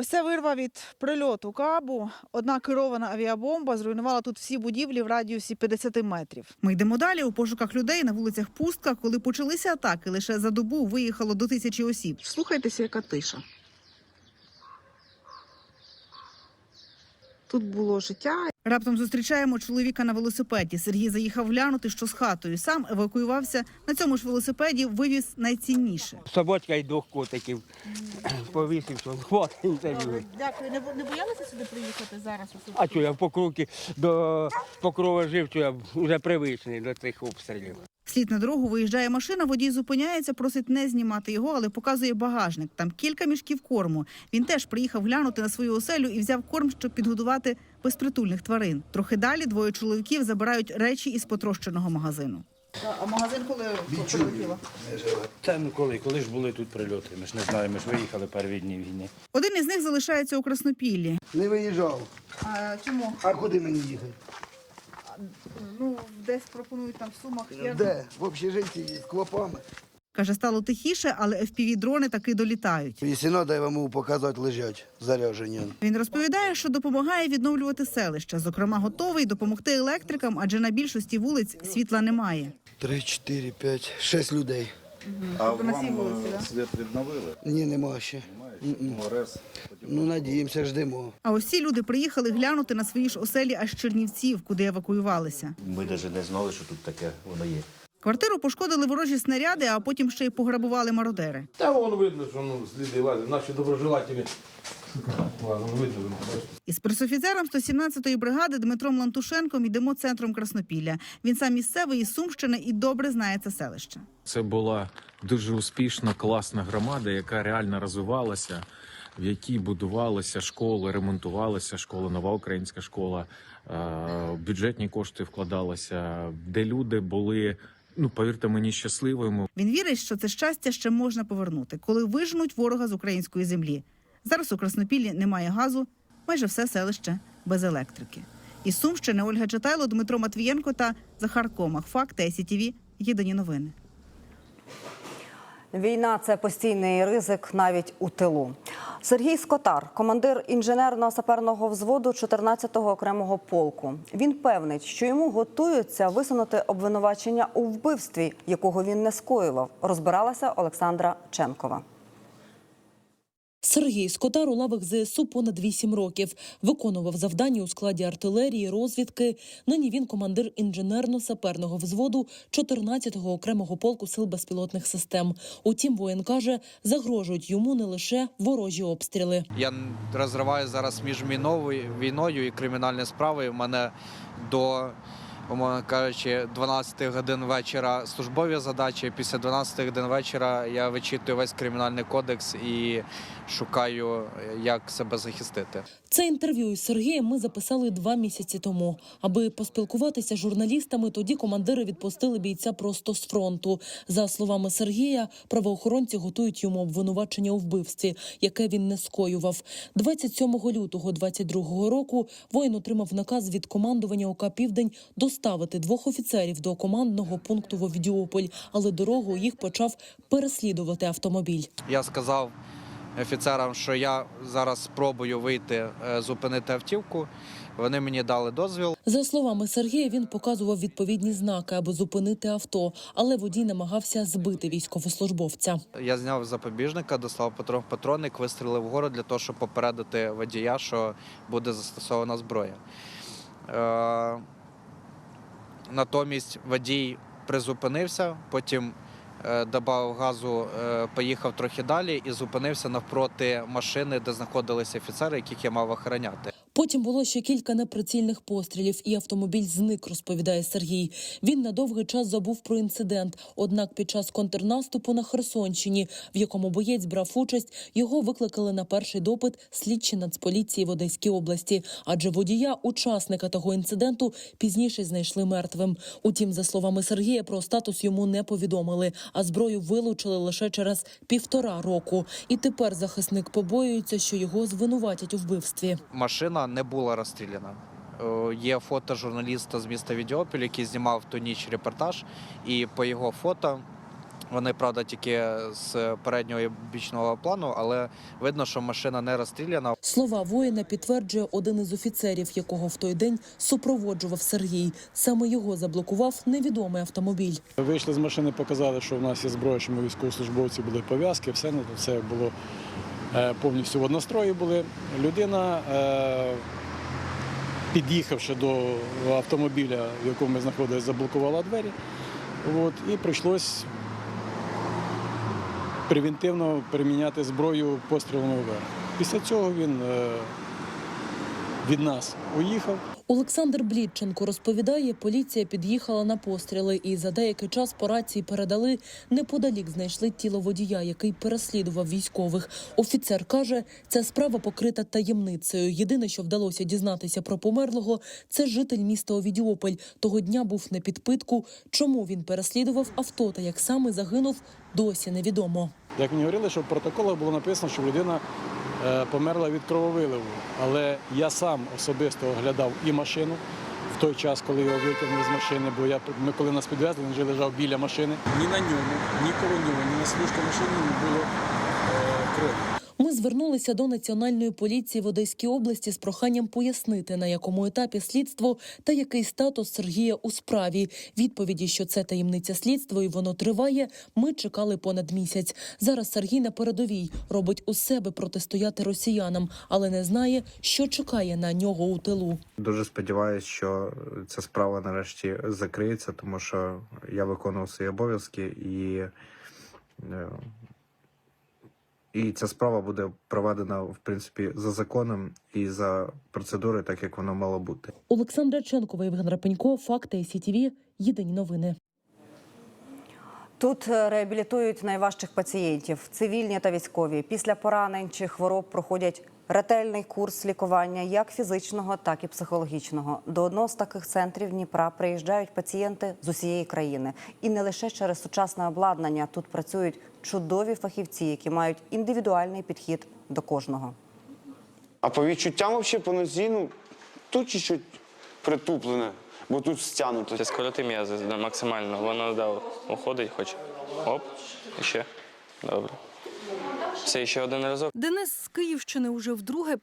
Ось це вирва від прильоту кабу. Одна керована авіабомба зруйнувала тут всі будівлі в радіусі 50 метрів. Ми йдемо далі у пошуках людей на вулицях Пустка. Коли почалися атаки, лише за добу виїхало до тисячі осіб. Слухайтеся, яка тиша. Тут було життя. Раптом зустрічаємо чоловіка на велосипеді. Сергій заїхав глянути, що з хатою. Сам евакуювався на цьому ж велосипеді, вивіз найцінніше. Собачка і двох котиків повісив, що хватить інтерв'ю. Дякую. Не, не боялися сюди приїхати зараз? А що я в покруки до покрова жив, що я вже привичний до цих обстрілів. Слід на дорогу виїжджає машина, водій зупиняється, просить не знімати його, але показує багажник. Там кілька мішків корму. Він теж приїхав глянути на свою оселю і взяв корм, щоб підгодувати безпритульних тварин. Трохи далі двоє чоловіків забирають речі із потрощеного магазину. А магазин коли прилетіло? Та ну коли, коли ж були тут прильоти? Ми ж не знаємо, ми ж виїхали перві дні війни. Один із них залишається у Краснопіллі. Не виїжджав. А чому? А куди мені їхати? Ну десь пропонують там в сумах. Де? В общежитті з клопами. Каже, стало тихіше, але fpv дрони таки долітають. Якщо треба, я вам показати, лежать заряджені. Він розповідає, що допомагає відновлювати селище. Зокрема, готовий допомогти електрикам, адже на більшості вулиць світла немає. Три, чотири, п'ять, шість людей. А вам е, світ відновили? Ні, нема ще. М-м. Ну, надіємося, ждемо. А ось ці люди приїхали глянути на свої ж оселі аж Чернівців, куди евакуювалися. Ми навіть не знали, що тут таке воно є. Квартиру пошкодили ворожі снаряди, а потім ще й пограбували мародери. Та вон видно, що ну, сліди лазять. Наші доброжелателі. Ладно, ну. Із пресофіцером 117-ї бригади Дмитром Лантушенком йдемо центром Краснопілля. Він сам місцевий із Сумщини і добре знає це селище. Це була дуже успішна, класна громада, яка реально розвивалася, в якій будувалися школи, ремонтувалися школи, нова українська школа, е, бюджетні кошти вкладалися, де люди були. Ну, повірте мені, щасливими. Він вірить, що це щастя ще можна повернути, коли вижнуть ворога з української землі. Зараз у Краснопіллі немає газу, майже все селище без електрики. Із Сумщини Ольга Читайло, Дмитро Матвієнко та Захар Комах. Факти СІТІВІ. Єдині новини. Війна це постійний ризик навіть у тилу. Сергій Скотар, командир інженерно-саперного взводу 14-го окремого полку. Він певнить, що йому готуються висунути обвинувачення у вбивстві, якого він не скоював. Розбиралася Олександра Ченкова. Сергій Скотар у лавах ЗСУ понад 8 років. Виконував завдання у складі артилерії, розвідки. Нині він командир інженерно-саперного взводу 14-го окремого полку сил безпілотних систем. Утім, воїн каже, загрожують йому не лише ворожі обстріли. Я розриваю зараз між війною і кримінальною справою. У мене до, умовно кажучи, 12 годин вечора службові задачі. Після 12 годин вечора я вичитую весь кримінальний кодекс і шукаю, як себе захистити. Це інтерв'ю із Сергієм ми записали два місяці тому. Аби поспілкуватися з журналістами, тоді командири відпустили бійця просто з фронту. За словами Сергія, правоохоронці готують йому обвинувачення у вбивстві, яке він не скоював. 27 лютого 22 року воїн отримав наказ від командування ОК Південь доставити двох офіцерів до командного пункту в Овідіополь, але дорогу їх почав переслідувати автомобіль. Я сказав офіцерам, що я зараз спробую вийти, е, зупинити автівку. Вони мені дали дозвіл. За словами Сергія, він показував відповідні знаки, аби зупинити авто, але водій намагався збити військовослужбовця. Я зняв запобіжника, дослав патрон патронник, вистрілив вгору для того, щоб попередити водія, що буде застосована зброя. Е, натомість водій призупинився, потім е, додав газу, е, поїхав трохи далі і зупинився навпроти машини, де знаходилися офіцери, яких я мав охороняти. Потім було ще кілька неприцільних пострілів, і автомобіль зник, розповідає Сергій. Він на довгий час забув про інцидент. Однак під час контрнаступу на Херсонщині, в якому боєць брав участь, його викликали на перший допит слідчі Нацполіції в Одеській області. Адже водія, учасника того інциденту, пізніше знайшли мертвим. Утім, за словами Сергія, про статус йому не повідомили, а зброю вилучили лише через півтора року. І тепер захисник побоюється, що його звинуватять у вбивстві. Машина не була розстріляна. Е, Є фото журналіста з міста Відіопіль, який знімав ту ніч репортаж, і по його фото Вони, правда, тільки з переднього і бічного плану, але видно, що машина не розстріляна. Слова воїна підтверджує один із офіцерів, якого в той день супроводжував Сергій. Саме його заблокував невідомий автомобіль. Вийшли з машини, показали, що в нас є зброя, що ми військовослужбовці були пов'язки, все ну, це було повністю в однострої були. Людина, е, під'їхавши до автомобіля, в якому ми знаходилися, заблокувала двері. От, і прийшлось превентивно приміняти зброю пострілами вверх. Після цього він е, від нас уїхав. Олександр Блідченко розповідає, поліція під'їхала на постріли і за деякий час по рації передали неподалік знайшли тіло водія, який переслідував військових. Офіцер каже, ця справа покрита таємницею. Єдине, що вдалося дізнатися про померлого, це житель міста Овідіополь. Того дня був на підпитку. Чому він переслідував авто та як саме загинув, досі невідомо. Як мені говорили, що в протоколах було написано, що людина померла від крововиливу. Але я сам особисто оглядав і машину в той час, коли його витягнули з машини, бо я, ми коли нас підвезли, він вже лежав біля машини. Ні на ньому, ні коло нього, ні на служку машини не було е, крові. Ми звернулися до національної поліції в Одеській області з проханням пояснити, на якому етапі слідство та який статус Сергія у справі. Відповіді, що це таємниця слідства і воно триває. Ми чекали понад місяць. Зараз Сергій на передовій робить усе, аби протистояти росіянам, але не знає, що чекає на нього у тилу. Дуже сподіваюся, що ця справа нарешті закриється, тому що я виконував свої обов'язки і, е, і ця справа буде проведена в принципі за законом і за процедурою, так як воно мало бути. Олександра Ченкова, Євген Рапенько, Факти СІТВ. Єдині новини. Тут е, реабілітують найважчих пацієнтів, цивільні та військові. Після поранень чи хвороб проходять ретельний курс лікування як фізичного, так і психологічного. До одного з таких центрів Дніпра приїжджають пацієнти з усієї країни. І не лише через сучасне обладнання. Тут працюють чудові фахівці, які мають індивідуальний підхід до кожного. А по відчуттям взагалі по нозі, ну, тут чуть-чуть притуплене, бо тут стягнуто. Скороти м'язи максимально. Воно да, уходить, хоч. Оп, і ще. Добре. Все, ще один разок. Денис з Київщини уже вдруге